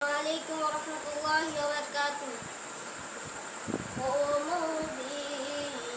আলাইকুম রহমতুল্লাহি ওয়া বারাকাতুহু ও মদিনার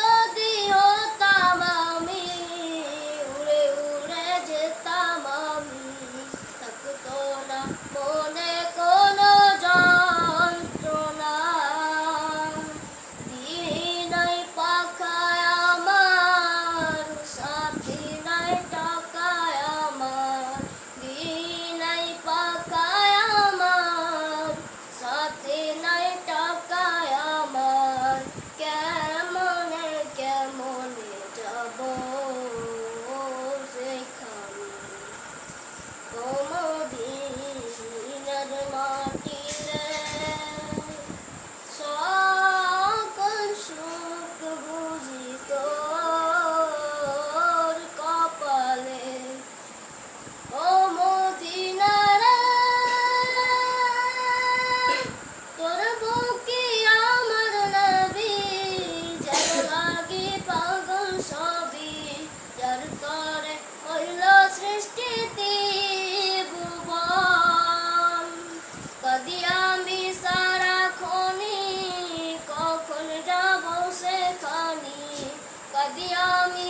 যদি কদি আমি